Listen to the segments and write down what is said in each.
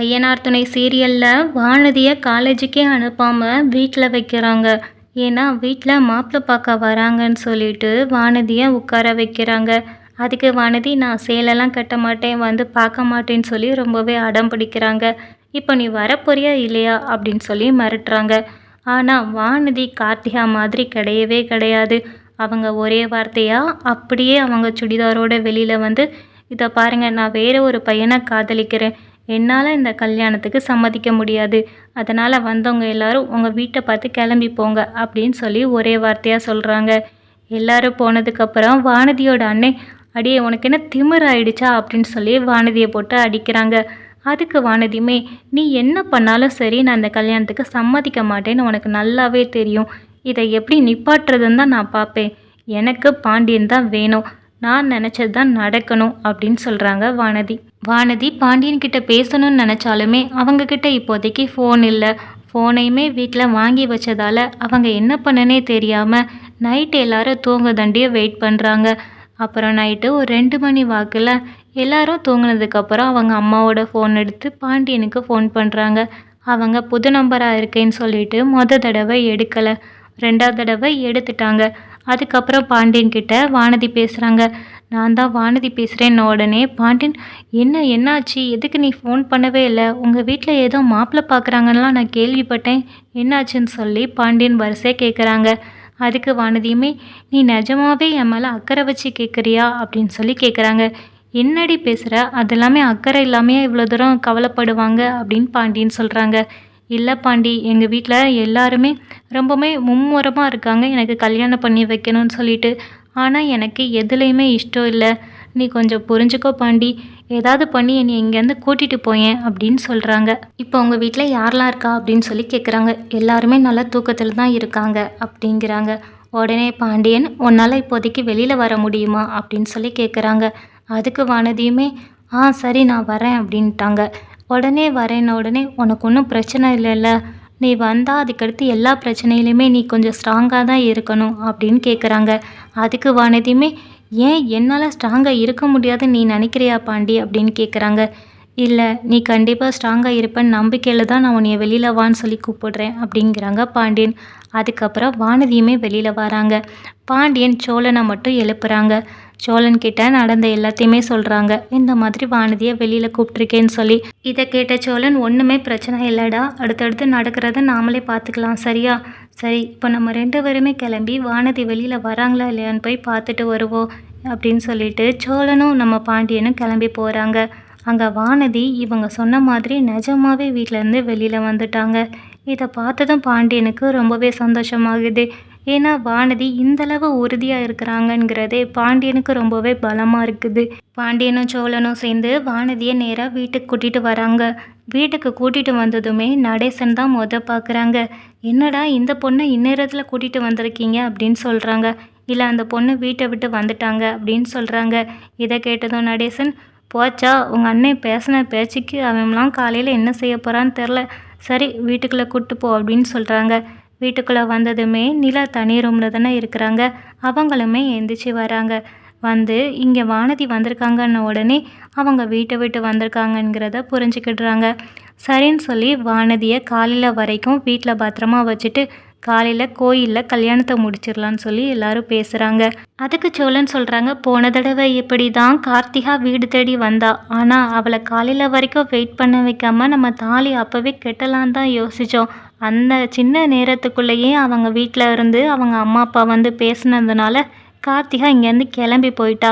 ஐயனார் துணை சீரியலில் வானதியை காலேஜுக்கே அனுப்பாமல் வீட்டில் வைக்கிறாங்க. ஏன்னா வீட்டில் மாப்பிள்ளை பார்க்க வராங்கன்னு சொல்லிட்டு வானதியை உட்கார வைக்கிறாங்க. அதுக்கு வானதி நான் சேலைலாம் கட்ட மாட்டேன் வந்து பார்க்க மாட்டேன்னு சொல்லி ரொம்பவே அடம் பிடிக்கிறாங்க. இப்போ நீ வரப்போறியா இல்லையா? அப்படின்னு சொல்லி மிரட்டுறாங்க. ஆனால் வானதி கார்த்திகா மாதிரி கிடையவே கிடையாது. அவங்க ஒரே வார்த்தையாக அப்படியே அவங்க சுடிதாரோட வெளியில் வந்து இதை பாருங்கள் நான் வேறு ஒரு பையனை காதலிக்கிறேன். என்னால் இந்த கல்யாணத்துக்கு சம்மதிக்க முடியாது. அதனால் வந்தவங்க எல்லாரும் உங்கள் வீட்டை பார்த்து கிளம்பி போங்க அப்படின்னு சொல்லி ஒரே வார்த்தையாக சொல்கிறாங்க எல்லாரும் போனதுக்கப்புறம் வானதியோட அன்னை அடியே உனக்கு என்ன திமிர் ஆயிடுச்சா? அப்படின்னு சொல்லி வானதியை போட்டு அடிக்கிறாங்க. அதுக்கு வானதியுமே நீ என்ன பண்ணாலும் சரி நான் அந்த கல்யாணத்துக்கு சம்மதிக்க மாட்டேன்னு உனக்கு நல்லாவே தெரியும். இதை எப்படி நிப்பாட்டுறதுன்னு தான் நான் பார்ப்பேன். எனக்கு பாண்டியன் தான் வேணும். நான் நினச்சது தான் நடக்கணும் அப்படின்னு சொல்கிறாங்க வானதி. வானதி பாண்டியன் கிட்ட பேசணும்னு நினச்சாலுமே அவங்கக்கிட்ட இப்போதைக்கு ஃபோன் இல்லை. ஃபோனையுமே வீட்டில் வாங்கி வச்சதால அவங்க என்ன பண்ணனே தெரியாமல் நைட்டு எல்லாரும் தூங்க தண்டியை வெயிட் பண்ணுறாங்க அப்புறம் நைட்டு ஒரு ரெண்டு மணி வாக்கில் எல்லாரும் தூங்கினதுக்கப்புறம் அவங்க அம்மாவோட ஃபோன் எடுத்து பாண்டியனுக்கு ஃபோன் பண்ணுறாங்க அவங்க புது நம்பராக இருக்கேன்னு சொல்லிட்டு மொதல் தடவை எடுக்கலை. ரெண்டாவது தடவை எடுத்துட்டாங்க. அதுக்கப்புறம் பாண்டியன் கிட்ட வானதி பேசுகிறாங்க நான் தான் வானதி பேசுகிறேன்னு உடனே பாண்டியன் என்ன என்னாச்சு? எதுக்கு நீ ஃபோன் பண்ணவே இல்லை? உங்கள் வீட்டில் ஏதோ மாப்பிள்ளை பார்க்குறாங்கலாம் நான் கேள்விப்பட்டேன். என்னாச்சுன்னு சொல்லி பாண்டியன் வரிசையாக கேட்குறாங்க அதுக்கு வானதியுமே நீ நிஜமாவே என் மேலே அக்கறை வச்சு கேட்குறியா அப்படின்னு சொல்லி கேட்குறாங்க என்னடி பேசுகிற அதெல்லாமே அக்கறை இல்லாமையே இவ்வளோ தூரம் கவலைப்படுவாங்க? அப்படின்னு பாண்டியன் சொல்கிறாங்க இல்லை பாண்டி எங்கள் வீட்டில் எல்லாருமே ரொம்பவுமே மும்முரமாக இருக்காங்க. எனக்கு கல்யாணம் பண்ணி வைக்கணும்னு சொல்லிட்டு. ஆனால் எனக்கு எதுலேயுமே இஷ்டம் இல்லை. நீ கொஞ்சம் புரிஞ்சுக்கோ பாண்டி. ஏதாவது பண்ணி என்னை இங்கேருந்து கூட்டிகிட்டு போயேன் அப்படின்னு சொல்கிறாங்க இப்போ உங்கள் வீட்டில் யாரெல்லாம் இருக்கா அப்படின்னு சொல்லி கேட்குறாங்க எல்லாருமே நல்ல தூக்கத்தில் தான் இருக்காங்க அப்படிங்கிறாங்க. உடனே பாண்டியன் உன்னால் இப்போதைக்கு வெளியில் வர முடியுமா? அப்படின்னு சொல்லி கேட்குறாங்க அதுக்கு வானதியுமே ஆ சரி நான் வரேன் அப்படின்ட்டாங்க. உடனே வரேன்ன உடனே உனக்கு ஒன்றும் பிரச்சனை இல்லைல்ல. நீ வந்தால் அதுக்கடுத்து எல்லா பிரச்சனையிலையுமே நீ கொஞ்சம் ஸ்ட்ராங்காக தான் இருக்கணும் அப்படின்னு கேட்குறாங்க அதுக்கு வானதியுமே ஏன் என்னால் ஸ்ட்ராங்காக இருக்க முடியாதுன்னு நீ நினைக்கிறியா பாண்டி? அப்படின்னு கேட்குறாங்க இல்லை நீ கண்டிப்பாக ஸ்ட்ராங்காக இருப்பேன்னு நம்பிக்கையில் தான் நான் உன்னைய வெளியில் வான்னு சொல்லி கூப்பிடுறேன் அப்படிங்கிறாங்க பாண்டியன். அதுக்கப்புறம் வானதியுமே வெளியில் வராங்க. பாண்டியன் சோழனை மட்டும் எழுப்புறாங்க. சோழன் கிட்ட நடந்த எல்லாத்தையுமே சொல்கிறாங்க இந்த மாதிரி வானதியை வெளியில் கூப்பிட்ருக்கேன்னு சொல்லி. இதை கேட்ட சோழன் ஒன்றுமே பிரச்சனை இல்லைடா அடுத்தடுத்து நடக்கிறத நாமளே பார்த்துக்கலாம் சரியா? சரி இப்போ நம்ம ரெண்டு பேருமே கிளம்பி வானதி வெளியில் வராங்களா இல்லையான்னு போய் பார்த்துட்டு வருவோம் அப்படின்னு சொல்லிட்டு சோழனும் நம்ம பாண்டியனும் கிளம்பி போகிறாங்க அங்கே வானதி இவங்க சொன்ன மாதிரி நிஜமாவே வீட்டிலேருந்து வெளியில் வந்துட்டாங்க. இதை பார்த்ததும் பாண்டியனுக்கு ரொம்பவே சந்தோஷமாகுது. ஏன்னா வானதி இந்தளவு உறுதியாக இருக்கிறாங்கங்கிறதே பாண்டியனுக்கு ரொம்பவே பலமாக இருக்குது. பாண்டியனும் சோழனும் சேர்ந்து வானதியை நேராக வீட்டுக்கு கூட்டிகிட்டு வராங்க. வீட்டுக்கு கூட்டிகிட்டு வந்ததுமே நடேசன் தான் முத பார்க்குறாங்க என்னடா இந்த பொண்ணை இந்நேரத்தில் கூட்டிகிட்டு வந்திருக்கீங்க அப்படின்னு சொல்கிறாங்க இல்லை அந்த பொண்ணு வீட்டை விட்டு வந்துட்டாங்க அப்படின்னு சொல்கிறாங்க இதை கேட்டதும் நடேசன் போச்சா? உங்கள் அண்ணன் பேசின பேச்சுக்கு அவன்லாம் காலையில் என்ன செய்ய போகிறான்னு தெரில. சரி வீட்டுக்குள்ளே கூப்பிட்டு போ அப்படின்னு சொல்கிறாங்க வீட்டுக்குள்ளே வந்ததுமே நிலா தனி ரூமில் தானே இருக்கிறாங்க. அவங்களுமே எந்திரிச்சு வராங்க. வந்து இங்கே வானதி வந்திருக்காங்கன்ன உடனே அவங்க வீட்டை விட்டு வந்திருக்காங்கங்கிறத புரிஞ்சுக்கிடுறாங்க. சரின்னு சொல்லி வானதியை காலையில் வரைக்கும் வீட்டில் பத்திரமா வச்சுட்டு காலையில் கோயிலில் கல்யாணத்தை முடிச்சிடலான்னு சொல்லி எல்லாரும் பேசுகிறாங்க அதுக்கு சோழன் சொல்கிறாங்க போன தடவை இப்படி தான் கார்த்திகா வீடு தேடி வந்தா. ஆனால் அவளை காலையில் வரைக்கும் வெயிட் பண்ண வைக்காம நம்ம தாலி அப்போவே கெட்டலான் தான் யோசித்தோம் அந்த சின்ன நேரத்துக்குள்ளேயே அவங்க வீட்டில் இருந்து அவங்க அம்மா அப்பா வந்து பேசுனதுனால கார்த்திகா இங்கேருந்து கிளம்பி போயிட்டா.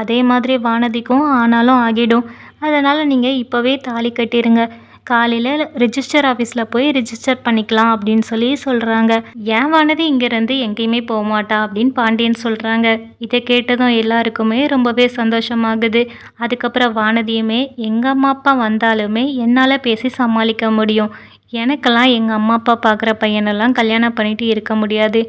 அதே மாதிரி வானதிக்கும் ஆனாலும் ஆகிடும். அதனால் நீங்கள் இப்போவே தாலி கட்டிடுங்க காலையில் ரிஜிஸ்டர் ஆஃபீஸில் போய் ரிஜிஸ்டர் பண்ணிக்கலாம் அப்படின்னு சொல்லி சொல்கிறாங்க ஏன் வானதி இங்கேருந்து எங்கேயுமே போக மாட்டா? அப்படின்னு பாண்டியன் சொல்கிறாங்க இதை கேட்டதும் எல்லாருக்குமே ரொம்பவே சந்தோஷமாகுது. அதுக்கப்புறம் வானதியுமே எங்கள் அம்மா அப்பா வந்தாலுமே என்னால் பேசி சமாளிக்க முடியும். எனக்கெல்லாம் எங்கள் அம்மா அப்பா பார்க்குற பையனெல்லாம் கல்யாணம் பண்ணிட்டு இருக்க முடியாது.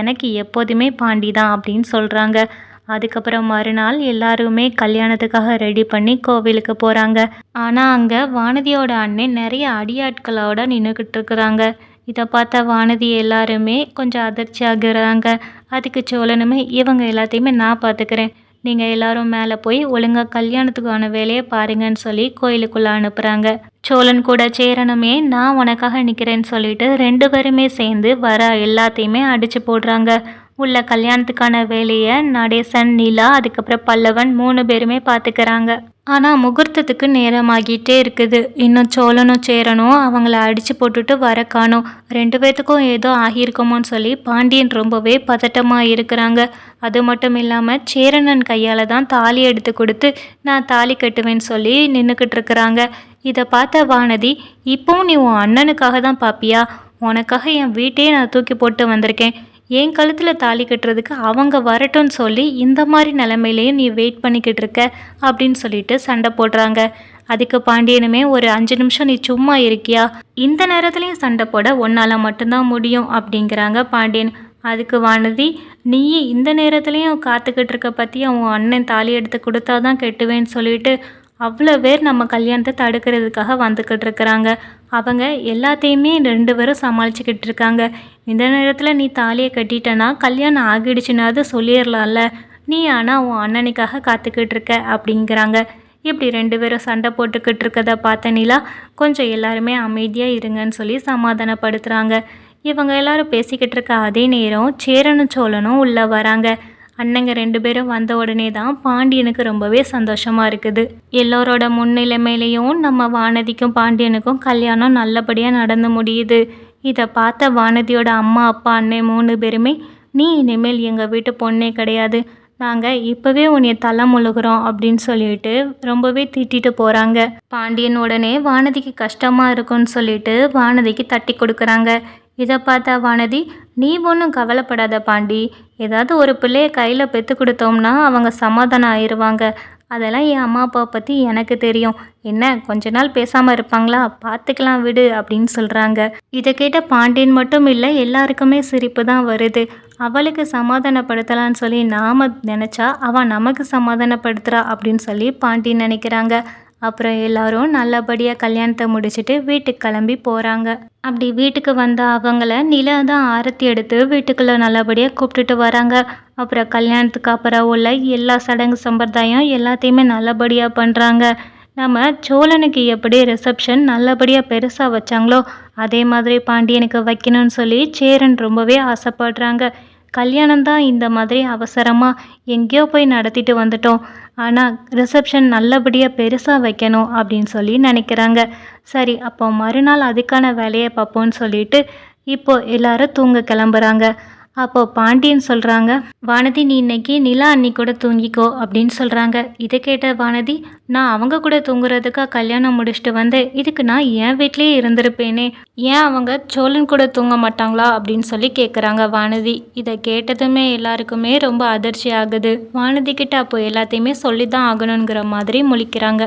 எனக்கு எப்போதுமே பாண்டி தான் அப்படின்னு சொல்கிறாங்க அதுக்கப்புறம் மறுநாள் எல்லாருமே கல்யாணத்துக்காக ரெடி பண்ணி கோவிலுக்கு போகிறாங்க ஆனால் அங்கே வானதியோட அண்ணன் நிறைய அடியாட்களோட நின்றுக்கிட்டு இருக்கிறாங்க. இதை பார்த்த வானதி எல்லாருமே கொஞ்சம் அதிர்ச்சி ஆகுறாங்க அதுக்கு சோழனுமே இவங்க எல்லாத்தையுமே நான் பார்த்துக்கிறேன். நீங்கள் எல்லாரும் மேலே போய் ஒழுங்காக கல்யாணத்துக்கான வேலையை பாருங்கன்னு சொல்லி கோயிலுக்குள்ளே அனுப்புகிறாங்க சோழன் கூட சேரணுமே நான் உனக்காக நிற்கிறேன்னு சொல்லிட்டு ரெண்டு பேருமே சேர்ந்து வர எல்லாத்தையுமே அடித்து போடுறாங்க. உள்ள கல்யாணத்துக்கான வேலையை நடேசன் நிலா அதுக்கப்புறம் பல்லவன் மூணு பேருமே பார்த்துக்கிறாங்க ஆனால் முகூர்த்தத்துக்கு நேரமாகிட்டே இருக்குது. இன்னும் சோழனும் சேரனும் அவங்கள அடித்து போட்டுட்டு வர காணும். ரெண்டு பேர்த்துக்கும் ஏதோ ஆகியிருக்குமோன்னு சொல்லி பாண்டியன் ரொம்பவே பதட்டமாக இருக்கிறாங்க. அது மட்டும் இல்லாமல் சேரனன் கையால் தான் தாலி எடுத்து கொடுத்து நான் தாலி கட்டுவேன்னு சொல்லி நின்றுக்கிட்டு இருக்கிறாங்க. இதை பார்த்த வானதி இப்போவும் நீ உன் அண்ணனுக்காக தான் பாப்பியா? உனக்காக என் வீட்டையே நான் தூக்கி போட்டு வந்திருக்கேன். என் கழுத்தில் தாலி கட்டுறதுக்கு அவங்க வரட்டும்னு சொல்லி இந்த மாதிரி நிலமையிலையும் நீ வெயிட் பண்ணிக்கிட்டு இருக்க அப்படின்னு சொல்லிட்டு சண்டை போடுறாங்க. அதுக்கு பாண்டியனுமே ஒரு அஞ்சு நிமிஷம் நீ சும்மா இருக்கியா? இந்த நேரத்துலையும் சண்டை போட உன்னால் மட்டும்தான் முடியும் அப்படிங்கிறாங்க பாண்டியன். அதுக்கு வானதி நீ இந்த நேரத்துலையும் காத்துக்கிட்டு இருக்க பற்றி அவன் அண்ணன் தாலி எடுத்து கொடுத்தா தான் கெட்டுவேன்னு சொல்லிட்டு அவ்வளோ பேர் நம்ம கல்யாணத்தை தடுக்கிறதுக்காக வந்துக்கிட்டு இருக்கிறாங்க. அவங்க எல்லாத்தையுமே ரெண்டு பேரும் சமாளிச்சுக்கிட்டு இருக்காங்க. இந்த நேரத்தில் நீ தாலியை கட்டிட்டனா கல்யாணம் ஆகிடுச்சுனாவது சொல்லிடலாம்ல நீ ஆனால் உன் அண்ணனுக்காக காத்துக்கிட்டு இருக்க அப்படிங்கிறாங்க. இப்படி ரெண்டு பேரும் சண்டை போட்டுக்கிட்டு இருக்கதை பார்த்த நிலா கொஞ்சம் எல்லாருமே அமைதியாக இருங்கன்னு சொல்லி சமாதானப்படுத்துகிறாங்க இவங்க எல்லாரும் பேசிக்கிட்டு இருக்க அதே நேரம் சேரனும் சோழனும் உள்ளே வராங்க. அண்ணங்க ரெண்டு பேரும் வந்த உடனே தான் பாண்டியனுக்கு ரொம்பவே சந்தோஷமாக இருக்குது. எல்லோரோட முன்னிலைமையிலையும் நம்ம வானதிக்கும் பாண்டியனுக்கும் கல்யாணம் நல்லபடியாக நடந்து முடியுது. இதை பார்த்த வானதியோட அம்மா அப்பா அண்ணன் மூணு பேருமே நீ இனிமேல் எங்கள் வீட்டு பொண்ணே கிடையாது. நாங்கள் இப்போவே உன்னை தலை முழுகிறோம் அப்படின்னு சொல்லிட்டு ரொம்பவே திட்டிட்டு போகிறாங்க பாண்டியன் உடனே வானதிக்கு கஷ்டமாக இருக்கும்னு சொல்லிட்டு வானதிக்கு தட்டி கொடுக்குறாங்க. இதை பார்த்தா வானதி நீ ஒன்றும் கவலைப்படாத பாண்டி. ஏதாவது ஒரு பிள்ளைய கையில் பெற்று கொடுத்தோம்னா அவங்க சமாதானம் ஆயிடுவாங்க அதெல்லாம் என் அம்மா அப்பா பற்றி எனக்கு தெரியும். என்ன கொஞ்ச நாள் பேசாமல் இருப்பாங்களா? பார்த்துக்கலாம் விடு அப்படின்னு சொல்கிறாங்க இதை கேட்ட பாண்டியன் மட்டும் இல்லை எல்லாருக்குமே சிரிப்பு தான் வருது. அவளுக்கு சமாதானப்படுத்தலான்னு சொல்லி நாம் நினச்சா அவள் நமக்கு சமாதானப்படுத்துகிறா அப்படின்னு சொல்லி பாண்டியன் நினைக்கிறாங்க. அப்புறம் எல்லாரும் நல்லபடியாக கல்யாணத்தை முடிச்சுட்டு வீட்டுக்கு கிளம்பி போகிறாங்க அப்படி வீட்டுக்கு வந்த அவங்கள நிலா தான் ஆரத்தி எடுத்து வீட்டுக்குள்ளே நல்லபடியாக கூப்பிட்டுட்டு வராங்க. அப்புறம் கல்யாணத்துக்கு அப்புறம் உள்ள எல்லா சடங்கு சம்பிரதாயம் எல்லாத்தையுமே நல்லபடியாக பண்ணுறாங்க நம்ம சோழனுக்கு எப்படி ரிசப்ஷன் நல்லபடியாக பெருசாக வச்சாங்களோ அதே மாதிரி பாண்டியனுக்கு வைக்கணும்னு சொல்லி சேரன் ரொம்பவே ஆசைப்படுறாங்க. கல்யாணம் தான் இந்த மாதிரி அவசரமாக எங்கேயோ போய் நடத்திட்டு வந்துட்டோம். ஆனால் ரிசப்ஷன் நல்லபடியாக பெருசாக வைக்கணும் அப்படின்னு சொல்லி நினைக்கிறாங்க. சரி அப்போ மறுநாள் அதுக்கான வேலையை பார்ப்போம்னு சொல்லிட்டு இப்போது எல்லாரும் தூங்க கிளம்புறாங்க. அப்போ பாண்டியன் சொல்கிறாங்க வானதி நீ இன்னைக்கு நிலா அன்னி கூட தூங்கிக்கோ அப்படின்னு சொல்கிறாங்க இதை கேட்ட வானதி நான் அவங்க கூட தூங்குறதுக்காக கல்யாணம் முடிச்சுட்டு வந்தேன். இதுக்கு நான் என் வீட்லேயே இருந்திருப்பேனே. ஏன் அவங்க சோழன் கூட தூங்க மாட்டாங்களா? அப்படின்னு சொல்லி கேட்குறாங்க வானதி. இதை கேட்டதுமே எல்லாருக்குமே ரொம்ப அதிர்ச்சி ஆகுது. வானதி கிட்ட அப்போ எல்லாத்தையுமே சொல்லி தான் ஆகணுங்கிற மாதிரி முழிக்கிறாங்க.